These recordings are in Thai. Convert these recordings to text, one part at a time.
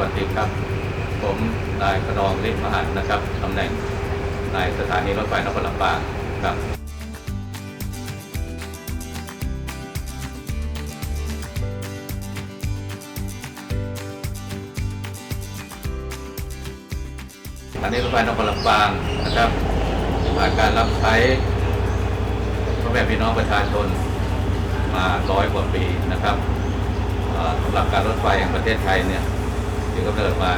วัสดีครับ ผมนายขนองฤทธิ์มหันนะครับตำแหน่งนายสถานีรถไฟนครลำปางครับสถานีรถไฟนครลำปางนะครับผ่านการรับใช้พ่อแม่พี่น้องประชาชนมาร้อยกว่าปีนะครับสำหรับการรถไฟแห่งประเทศไทยเนี่ย ถือกำเนิดมา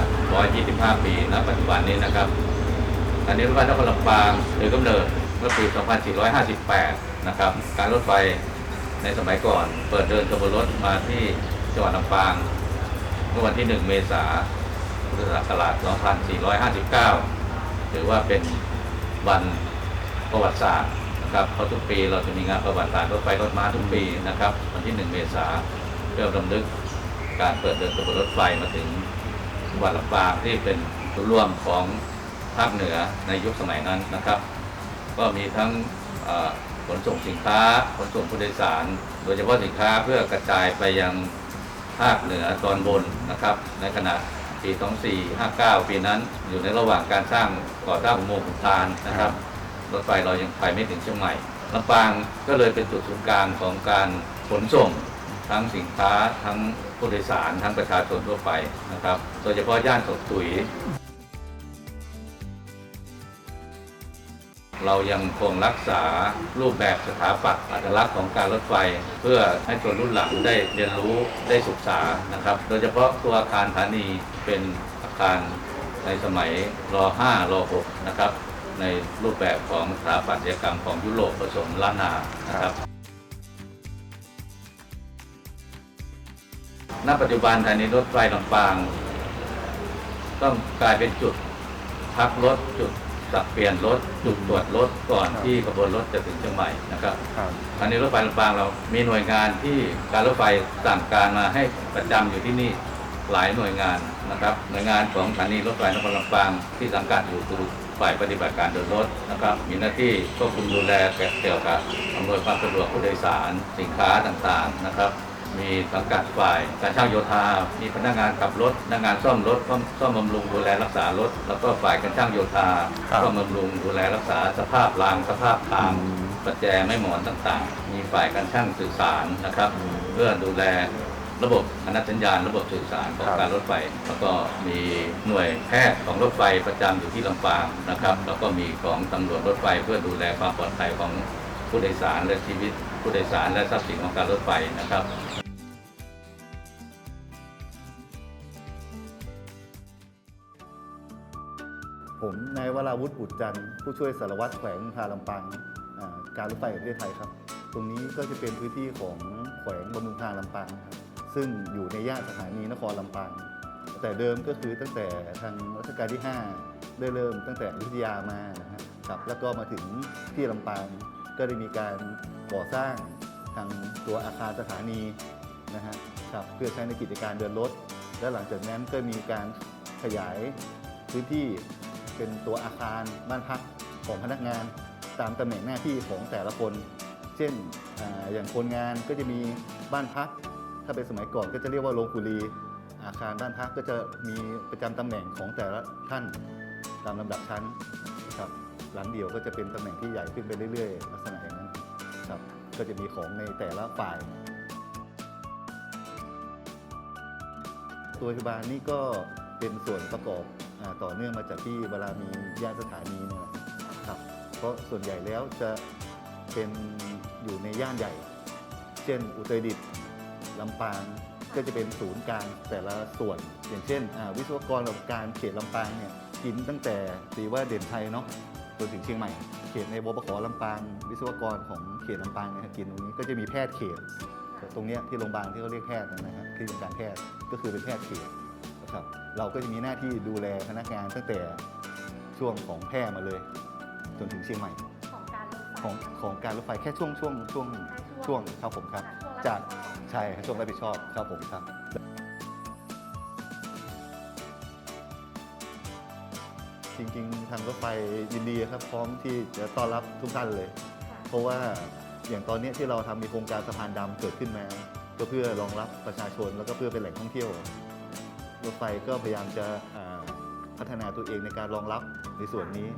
125 ปีณปัจจุบันนี้นะครับสถานีรถไฟนครลำปางถือกำเนิดเมื่อปี 2458 นะครับ การรถไฟในสมัยก่อน เปิดเดินขบวนรถมาที่จังหวัดลำปางเมื่อวันที่ 1 เมษายนพุทธศักราช 2459 ถือว่าเป็นวันประวัติศาสตร์นะครับเพราะทุกปีเราจะมีงานประวัติศาสตร์รถไฟรถม้าทุกปีนะครับ วันที่ 1 เมษายนเพื่อรำลึกการเปิดเดินขบวนรถไฟมาถึง งหวัดลำปางที่เป็นศูนรวมของภาคเหนือในยุคสมัยนั้นนะครับ ก็มีทั้งขนส่งสินค้าขนส่งผู้โดยสาร โดยเฉพาะสินค้าเพื่อกระจายไปยังภาคเหนือตอนบนนะครับ ในขณะปี 2459 ปีนั้นอยู่ในระหว่างการสร้างก่อสร้างอุโมงค์ขุนตาลนะครับรถไฟเรายังไปไม่ถึงเชียงใหม่ลำปางก็เลยเป็นจุดศูนย์กลางของการขนส่ง ทั้งสินค้าทั้งผู้โดยสารทั้งประชาชนทั่วไปนะครับ โดยเฉพาะย่านสดตุยเรายังคงรักษารูปแบบสถาปัตย์อัตลักษณ์ของการรถไฟ เพื่อให้คนรุ่นหลังได้เรียนรู้ได้ศึกษานะครับ โดยเฉพาะตัวอาคารสถานีเป็นอาคารในสมัยร5ร6นะครับ ในรูปแบบของสถาปัตยกรรมของยุโรปผสมล้านนานะครับ ณปัจจุบันสถานีรถไฟลำปาง ต้องกลายเป็นจุดพักรถจุดสับเปลี่ยนรถจุดตรวจรถก่อนที่ขบวนรถจะถึงเชียงใหม่นะครับครับสถานีรถไฟลำปางเรามีหน่วยงานที่การรถไฟสั่งการมาให้ประจำอยู่ที่นี่หลายหน่วยงานนะครับ หน่วยงานของสถานีรถไฟนครลำปางที่สังกัดอยู่คือฝ่ายปฏิบัติการเดินรถนะครับ มีหน้าที่ควบคุมดูแลเกี่ยวกับอำนวยความสะดวกผู้โดยสารสินค้าต่างๆนะครับ มีสังกัดฝ่ายการช่างโยธา มีพนักงานขับรถ พนักงานซ่อมรถซ่อมซ่อมบำรุงดูแลรักษารถ แล้วก็ฝ่ายการช่างโยธา ครับ ซ่อมบำรุงดูแลรักษาสภาพรางสภาพทางอืมประแจไม่หมอนต่างๆ มีฝ่ายการช่างสื่อสารนะครับ เพื่อดูแลระบบอนัตสัญญาณ ระบบสื่อสารของครับ การรถไฟ แล้วก็มีหน่วยแพทย์ของรถไฟประจำอยู่ที่ลำปางนะครับ แล้วก็มีของตำรวจรถไฟเพื่อดูแลความปลอดภัยของผู้โดยสารและชีวิต ผู้โดยสารและทรัพย์สินของการรถไฟนะครับผมนายวราวุฒิบุตรจันทร์ผู้ช่วยสารวัตรแขวงทาลำปางการรถไฟประเทศไทยครับ ตรงนี้ก็จะเป็นพื้นที่ของแขวงบำรุงทาลำปางครับซึ่งอยู่ในย่านสถานีนครลำปางแต่เดิมก็คือตั้งแต่ทางรัชกาลที่ 5 ได้เริ่มตั้งแต่อยุธยามานะครับแล้วก็มาถึงที่ลำปาง ก็ได้มีการก่อสร้างทางตัวอาคารสถานีนะฮะครับเพื่อใช้ในกิจการเดินรถ และหลังจากนั้นก็มีการขยายพื้นที่เป็นตัวอาคารบ้านพักของพนักงานตามตำแหน่งหน้าที่ของแต่ละคน เช่นออย่างคนงานก็จะมีบ้านพัก ถ้าเป็นสมัยก่อนก็จะเรียกว่าโรงกุลีอาคารบ้านพักก็จะมีประจำตำแหน่งของแต่ละท่านตามลำดับชั้นนะครับ หลังเดียวก็จะเป็นตำแหน่งที่ใหญ่ขึ้นไปเรื่อยๆ ลักษณะอย่างนั้นครับก็จะมีของในแต่ละฝ่าย ตัวชบาลนี่ก็เป็นส่วนประกอบอต่อเนื่องมาจากที่เวลามีย่านสถานีเนี่ยครับเพราะส่วนใหญ่แล้วจะเป็นอยู่ในย่านใหญ่ เช่น อุตรดิตถ์ลำปางก็จะเป็นศูนย์กลางแต่ละส่วน อย่างเช่นอ่าวิศวกรระบบการเขตลำปางเนี่ยกินตั้งแต่ตีว่าเด่นไทยเนาะ จนถึงเชียงใหม่ เขตในบปขลำปางวิศวกรของเขตลำปางเนี่ยกินตรงนี้ก็จะมีแพทย์เขตตรงเนี้ยที่โรงพยาบาลที่เขาเรียกแพทย์นะฮะที่เป็นการแพทย์ก็คือเป็นแพทย์เขตนะครับเราก็จะมีหน้าที่ดูแลพนักงานตั้งแต่ช่วงของแพร่มาเลย จนถึงเชียงใหม่ของการรถไฟของของการรถไฟแค่ช่วงช่วงช่วงแค่ช่วงครับผมครับค่ะจากช่วงรับผิดชอบใช่ครับช่วงรับผิดชอบครับผมครับ จริง ๆ ทางรถไฟยินดีครับ พร้อมที่จะต้อนรับทุกท่านเลยค่ะเพราะว่าอย่างตอนเนี้ยที่เราทำมีโครงการสะพานดำเกิดขึ้นมา ก็เพื่อรองรับประชาชนแล้วก็เพื่อเป็นแหล่งท่องเที่ยววรถไฟก็พยายามจะอ่าพัฒนาตัวเองในการรองรับในส่วนนี้